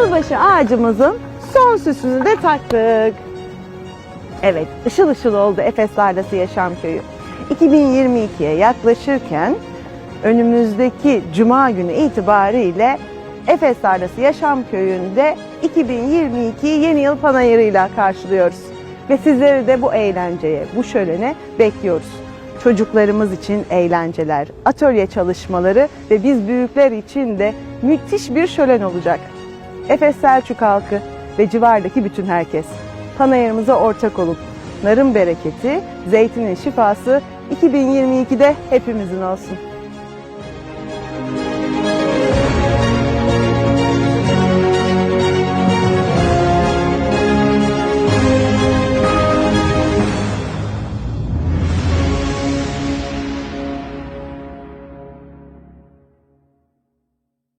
yılbaşı ağacımızın son süsünü de taktık. Evet, ışıl ışıl oldu Efes Lardası Yaşam Köyü. 2022'ye yaklaşırken önümüzdeki Cuma günü itibariyle Efes Lardası Yaşam Köyü'nde 2022 yeni yıl panayırıyla karşılıyoruz. Ve sizleri de bu eğlenceye, bu şölene bekliyoruz. Çocuklarımız için eğlenceler, atölye çalışmaları ve biz büyükler için de müthiş bir şölen olacak. Efes Selçuk halkı ve civardaki bütün herkes. Panayırımıza ortak olun. Narın bereketi, zeytinin şifası 2022'de hepimizin olsun.